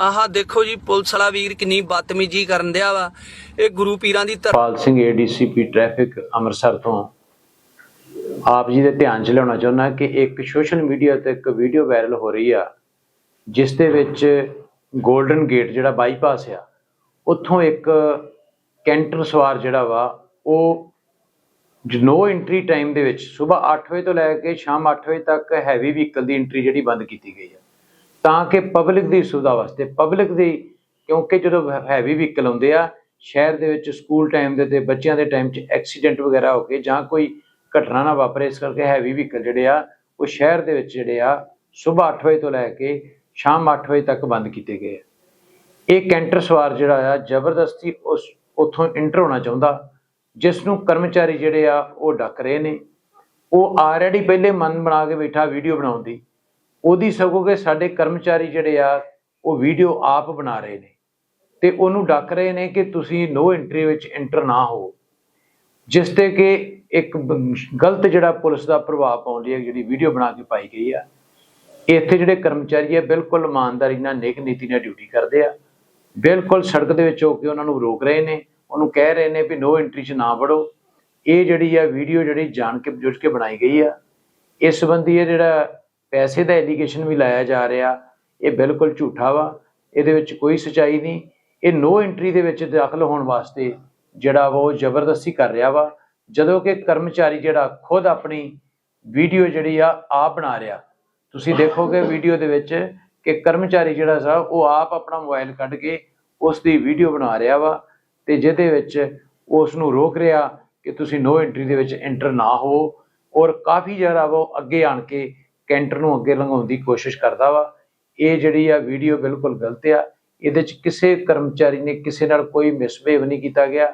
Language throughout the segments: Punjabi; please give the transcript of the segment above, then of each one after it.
ਆਹ ਦੇਖੋ ਜੀ, ਪੁਲਿਸ ਵਾਲਾ ਵੀਰ ਕਿੰਨੀ ਬਦਤਮੀਜੀ ਕਰਨ ਦਿਆ ਵਾ। ਇਹ ਗੁਰੂ ਪੀਰਾਂ ਦੀ ਪਾਲ ਸਿੰਘ ਏਡੀਸੀਪੀ ਟ੍ਰੈਫਿਕ ਅੰਮ੍ਰਿਤਸਰ ਤੋਂ। ਆਪ ਜੀ ਦੇ ਧਿਆਨ 'ਚ ਲਿਆਉਣਾ ਚਾਹੁੰਦਾ ਕਿ ਇੱਕ ਸੋਸ਼ਲ ਮੀਡੀਆ ਤੇ ਇੱਕ ਵੀਡੀਓ ਵਾਇਰਲ ਹੋ ਰਹੀ ਆ, ਜਿਸ ਦੇ ਵਿੱਚ 골ਡਨ ਗੇਟ ਜਿਹੜਾ ਬਾਈਪਾਸ ਆ, ਉੱਥੋਂ ਇੱਕ ਕੈਂਟਰ ਸਵਾਰ ਜਿਹੜਾ ਵਾ, ਉਹ ਨੋ ਐਂਟਰੀ ਟਾਈਮ ਦੇ ਵਿੱਚ ਸਵੇਰ 8 ਵਜੇ ਤੋਂ ਲੈ ਕੇ ਸ਼ਾਮ 8 ਵਜੇ ਤੱਕ ਹੈਵੀ ਵਹੀਕਲ ਦੀ ਐਂਟਰੀ ਜਿਹੜੀ ਬੰਦ ਕੀਤੀ ਗਈ ਆ। ਤਾਂ ਕਿ ਪਬਲਿਕ ਦੀ ਸੁਵਿਧਾ ਵਾਸਤੇ ਪਬਲਿਕ ਦੀ, ਕਿਉਂਕਿ ਜਦੋਂ ਹੈਵੀ ਵਹੀਕਲ ਆਉਂਦੇ ਆ, ਸ਼ਹਿਰ ਦੇ ਵਿੱਚ ਸਕੂਲ ਟਾਈਮ ਦੇ, ਤੇ ਬੱਚਿਆਂ ਦੇ ਟਾਈਮ 'ਚ ਐਕਸੀਡੈਂਟ ਵਗੈਰਾ ਹੋ ਕੇ ਜਾਂ ਕੋਈ ਘਟਨਾ ਨਾ ਵਾਪਰੇ, ਇਸ ਕਰਕੇ ਹੈਵੀ ਵਹੀਕਲ ਜਿਹੜੇ ਆ, ਉਹ ਸ਼ਹਿਰ ਦੇ ਵਿੱਚ ਜਿਹੜੇ ਆ, ਸਵੇਰ 8 ਵਜੇ ਤੋਂ ਲੈ ਕੇ ਸ਼ਾਮ 8 ਵਜੇ ਤੱਕ ਬੰਦ ਕੀਤੇ ਗਏ ਆ। ਇਹ ਕੈਂਟਰ ਸਵਾਰ ਜਿਹੜਾ ਆ, ਜ਼ਬਰਦਸਤੀ ਉਸ, ਉੱਥੋਂ ਇੰਟਰ ਹੋਣਾ ਚਾਹੁੰਦਾ, ਜਿਸ ਨੂੰ ਕਰਮਚਾਰੀ ਜਿਹੜੇ ਆ, ਉਹ ਡੱਕ ਰਹੇ ਨੇ। ਉਹ ਆਲਰੇਡੀ ਪਹਿਲੇ ਮਨ ਬਣਾ ਕੇ ਬੈਠਾ ਵੀਡੀਓ ਬਣਾਉਣ ਦੀ। ਉਹਦੀ ਸਗੋਂ ਕਿ ਸਾਡੇ ਕਰਮਚਾਰੀ ਜਿਹੜੇ ਆ, ਉਹ ਵੀਡੀਓ ਆਪ ਬਣਾ ਰਹੇ ਨੇ। ਤੇ ਉਹਨੂੰ ਡੱਕ ਰਹੇ ਨੇ ਕਿ ਤੁਸੀਂ ਨੋ ਐਂਟਰੀ ਵਿੱਚ ਐਂਟਰ ਨਾ ਹੋ। ਜਿਸ ਤੇ ਕਿ ਇੱਕ ਗਲਤ ਜਿਹੜਾ ਪੁਲਿਸ ਦਾ ਪ੍ਰਭਾਵ ਪਾਉਂਦੀ ਹੈ, ਜਿਹੜੀ ਵੀਡੀਓ ਬਣਾ ਕੇ ਪਾਈ ਗਈ ਆ। ਇੱਥੇ ਜਿਹੜੇ ਕਰਮਚਾਰੀ ਆ, ਬਿਲਕੁਲ ਇਮਾਨਦਾਰੀ ਨਾਲ ਨੇਕ ਨੀਤੀ ਨਾਲ ਡਿਊਟੀ ਕਰਦੇ ਆ। ਬਿਲਕੁਲ ਸੜਕ ਦੇ ਵਿੱਚ ਹੋ ਕੇ ਉਹਨਾਂ ਨੂੰ ਰੋਕ ਰਹੇ ਨੇ। ਉਹਨੂੰ ਕਹਿ ਰਹੇ ਨੇ ਵੀ ਨੋ ਐਂਟਰੀ 'ਚ ਨਾ ਵੜੋ। ਇਹ ਜਿਹੜੀ ਆ ਵੀਡੀਓ ਜਿਹੜੀ ਜਾਣ ਕੇ, ਬੁੱਝ ਕੇ ਬਣਾਈ ਗਈ ਆ। ਇਸ ਸੰਬੰਧੀ ਇਹ ਜਿਹੜਾ ਪੈਸੇ ਦਾ ਐਲੀਗੇਸ਼ਨ ਵੀ ਲਾਇਆ ਜਾ ਰਿਹਾ। ਇਹ ਬਿਲਕੁਲ ਝੂਠਾ ਵਾ। ਇਹਦੇ ਵਿੱਚ ਕੋਈ ਸਚਾਈ ਨਹੀਂ। ਇਹ ਨੋ ਐਂਟਰੀ ਦੇ ਵਿੱਚ ਦਾਖਲ ਹੋਣ ਵਾਸਤੇ ਜਿਹੜਾ ਵਾ ਉਹ ਜ਼ਬਰਦਸਤੀ ਕਰ ਰਿਹਾ ਵਾ। ਜਦੋਂ ਕਿ ਕਰਮਚਾਰੀ ਜਿਹੜਾ ਖੁਦ ਆਪਣੀ ਵੀਡੀਓ ਜਿਹੜੀ ਆ, ਆਪ ਬਣਾ ਰਿਹਾ। ਤੁਸੀਂ ਦੇਖੋਗੇ ਵੀਡੀਓ ਦੇ ਵਿੱਚ ਕਿ ਕਰਮਚਾਰੀ ਜਿਹੜਾ ਸਾ, ਉਹ ਆਪ ਆਪਣਾ ਮੋਬਾਈਲ ਕੱਢ ਕੇ ਉਸ ਦੀ ਵੀਡੀਓ ਬਣਾ ਰਿਹਾ ਵਾ ਤੇ ਜਿਹਦੇ ਵਿੱਚ ਉਸ ਨੂੰ ਰੋਕ ਰਿਹਾ ਕਿ ਤੁਸੀਂ ਨੋ ਐਂਟਰੀ ਦੇ ਵਿੱਚ ਐਂਟਰ ਨਾ ਹੋ ਔਰ ਕਾਫੀ ਜ਼ਿਆਦਾ ਵਾ ਉਹ ਅੱਗੇ ਆਣ ਕੇ ਕੈਂਟਰ ਨੂੰ ਅੱਗੇ ਲੰਘਾਉਣ ਦੀ ਕੋਸ਼ਿਸ਼ ਕਰਦਾ ਵਾ। ਇਹ ਜਿਹੜੀ ਆ ਵੀਡੀਓ ਬਿਲਕੁਲ ਗਲਤ ਆ। ਇਹਦੇ ਚ ਕਿਸੇ ਕਰਮਚਾਰੀ ਨੇ ਕਿਸੇ ਨਾਲ ਕੋਈ ਮਿਸਬਿਹੇਵ ਨਹੀਂ ਕੀਤਾ ਗਿਆ,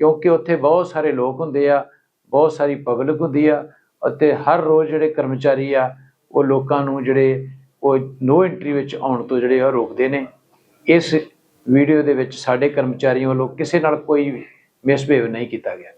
ਕਿਉਂਕਿ ਉੱਥੇ ਬਹੁਤ ਸਾਰੇ ਲੋਕ ਹੁੰਦੇ ਆ, ਬਹੁਤ ਸਾਰੀ ਪਬਲਿਕ ਹੁੰਦੀ ਆ ਅਤੇ ਹਰ ਰੋਜ਼ ਜਿਹੜੇ ਕਰਮਚਾਰੀ ਆ, ਉਹ ਲੋਕਾਂ ਨੂੰ ਜਿਹੜੇ ਉਹ ਨੋ ਐਂਟਰੀ ਵਿੱਚ ਆਉਣ ਤੋਂ ਜਿਹੜੇ ਆ ਰੋਕਦੇ ਨੇ। ਇਸ ਵੀਡੀਓ ਦੇ ਵਿੱਚ ਸਾਡੇ ਕਰਮਚਾਰੀਆਂ ਵੱਲੋਂ ਕਿਸੇ ਨਾਲ ਕੋਈ ਮਿਸਬਿਹੇਵ ਨਹੀਂ ਕੀਤਾ ਗਿਆ।